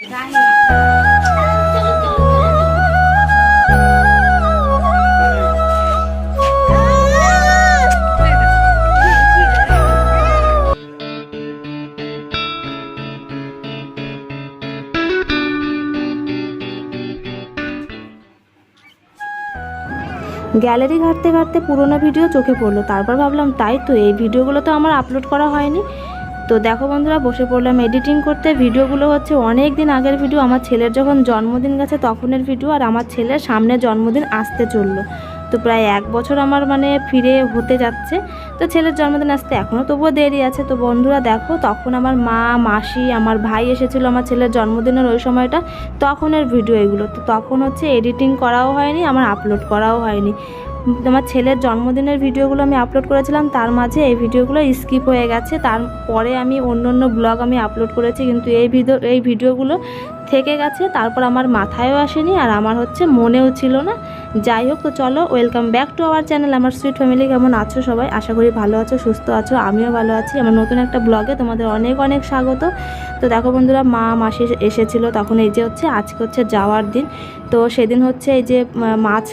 Gallery ঘাঁটতে ঘাঁটতে পুরোনো ভিডিও চোখে পড়ল। তারপর ভাবলাম, তাই তো এই ভিডিওগুলো তো আমার আপলোড করা হয়নি। তো দেখো বন্ধুরা, বসে পড়লাম এডিটিং করতে। ভিডিওগুলো হচ্ছে অনেক দিন আগের ভিডিও আমার ছেলের যখন জন্মদিন গেছে তখনের ভিডিও আর আমার ছেলের সামনে জন্মদিন আসতে চলল। তো প্রায় এক বছর আমার মানে ফিরে হতে যাচ্ছে। তো ছেলের জন্মদিন আসতে এখনও তবুও দেরি আছে। তো বন্ধুরা দেখো, তখন আমার মা, মাসি, আমার ভাই এসেছিল আমার ছেলের জন্মদিনের ওই সময়টা, তখনের ভিডিও এগুলো। তো তখন হচ্ছে এডিটিং করাও হয়নি, আমার আপলোড করাও হয়নি। আমার ছেলের জন্মদিনের ভিডিওগুলো আমি আপলোড করেছিলাম, তার মাঝে এই ভিডিওগুলো স্কিপ হয়ে গেছে। তারপরে আমি অন্য অন্য ব্লগ আমি আপলোড করেছি, কিন্তু এই ভিডিও, এই ভিডিওগুলো থেকে গেছে, তারপর আমার মাথায়ও আসেনি আর আমার হচ্ছে মনেও ছিল না। যাই হোক, তো চলো welcome back to our channel আমার সুইট ফ্যামিলি কেমন আছো সবাই? আশা করি ভালো আছো, সুস্থ আছো, আমিও ভালো আছি। আমার নতুন একটা ব্লগে তোমাদের অনেক অনেক স্বাগত। তো দেখো বন্ধুরা, মা মাসি এসেছিল, তখন এই যে হচ্ছে, আজকে হচ্ছে যাওয়ার দিন। তো সেদিন হচ্ছে এই যে মাছ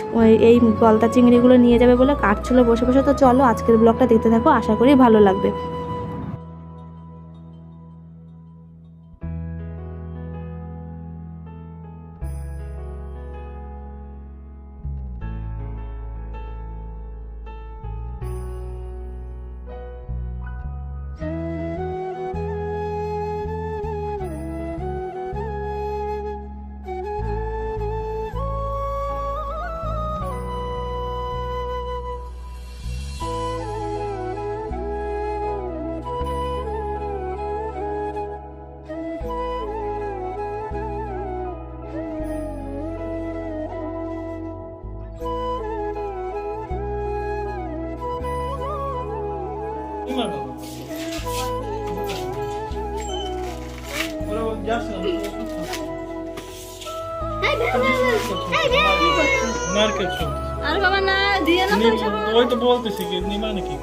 এই গলতা চিংড়িগুলো নিয়ে যাবে বলে কাটছিল বসে বসে। তো চলো, আজকের ব্লগটা দেখতে থাকো, আশা করি ভালো লাগবে। মার্কেট আর বাবা না দিয়ে না ওই তো বলতেছি কি নিবা নাকি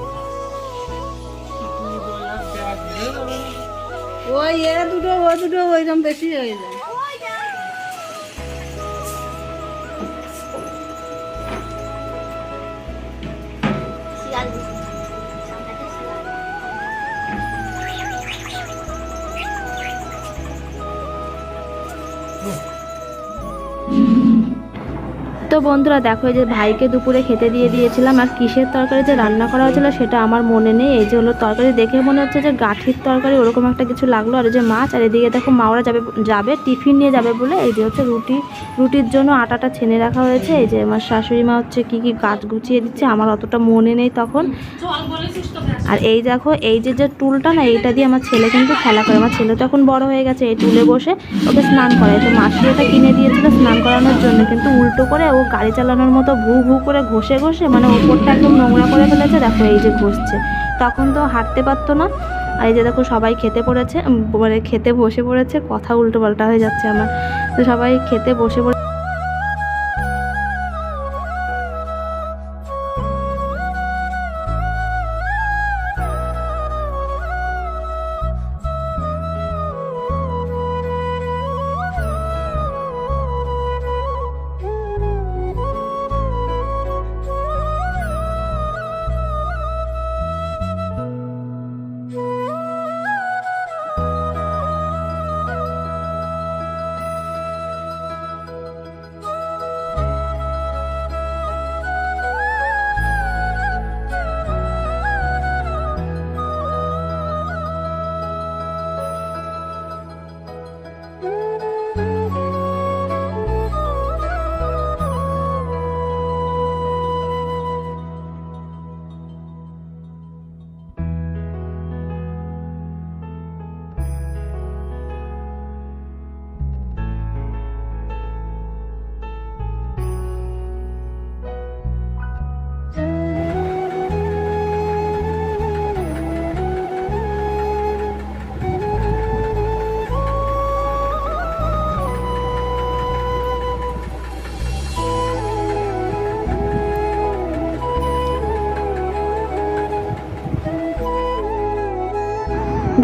ওই এ দুটো ও দুটো ওইরকম বেশি হয়ে যায়। তো বন্ধুরা, দেখো এই যে ভাইকে দুপুরে খেতে দিয়ে দিয়েছিলাম, আর কিসের তরকারি যে রান্না করা হয়েছিল সেটা আমার মনে নেই। এই যে হলো তরকারি, দেখে মনে হচ্ছে যে গাঠির তরকারি ওরকম একটা কিছু লাগল। আর যে মাছ, আর এদিকে দেখো মাওরা যাবে যাবে, টিফিন নিয়ে যাবে বলে এই যে হচ্ছে রুটি, রুটির জন্য আটাটা ছেনে রাখা হয়েছে। এই যে আমার শাশুড়ি মা হচ্ছে কি কি গাছ গুছিয়ে দিচ্ছে, আমার অতটা মনে নেই তখন। আর এই দেখো, এই যে যে টুলটা না, এইটা দিয়ে আমার ছেলে কিন্তু খেলা করে। আমার ছেলে তো এখন বড় হয়ে গেছে, এই টুলে বসে ওকে স্নান করায়। তো মাসি এটা কিনে দিয়েছিল স্নান করানোর জন্য, কিন্তু উল্টো করে ও গাড়ি চালানোর মতো ভু ভু করে ঘষে ঘষে মানে ওপরটা একদম নোংরা করে ফেলেছে, দেখো এই যে ঘষছে। তখন তো হাঁটতে পারতো না। আর এই যে দেখো, সবাই খেতে পড়েছে মানে খেতে বসে পড়েছে, কথা উল্টো পাল্টা হয়ে যাচ্ছে আমার। তো সবাই খেতে বসে পড়ে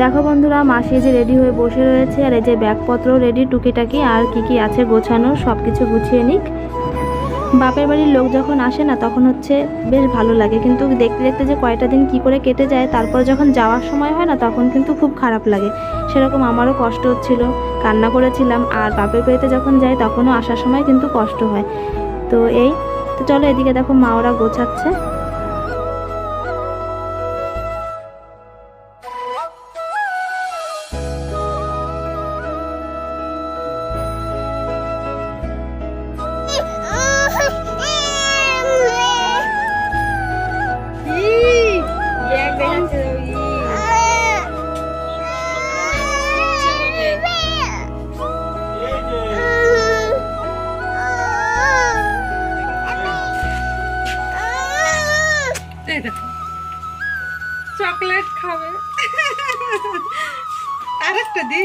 দেখো বন্ধুরা, মাসি যে রেডি হয়ে বসে রয়েছে, আর এই যে ব্যাগপত্র রেডি টুকিটাকি আর কি কি আছে গোছানো সব কিছু গুছিয়ে নিক। বাপের বাড়ির লোক যখন আসে না, তখন হচ্ছে বেশ ভালো লাগে। কিন্তু দেখতে দেখতে যে কয়টা দিন কি করে কেটে যায়, তারপর যখন যাওয়ার সময় হয় না, তখন কিন্তু খুব খারাপ লাগে। সেরকম আমারও কষ্ট হচ্ছিল। কান্না করেছিলাম, আর বাপের বাড়িতে যখন যাই, তখনও আসার সময় কিন্তু কষ্ট হয়। তো এই, তো চলো এদিকে দেখো মা ওরা গোছাচ্ছে। चॉकलेट खावे। अरे दी।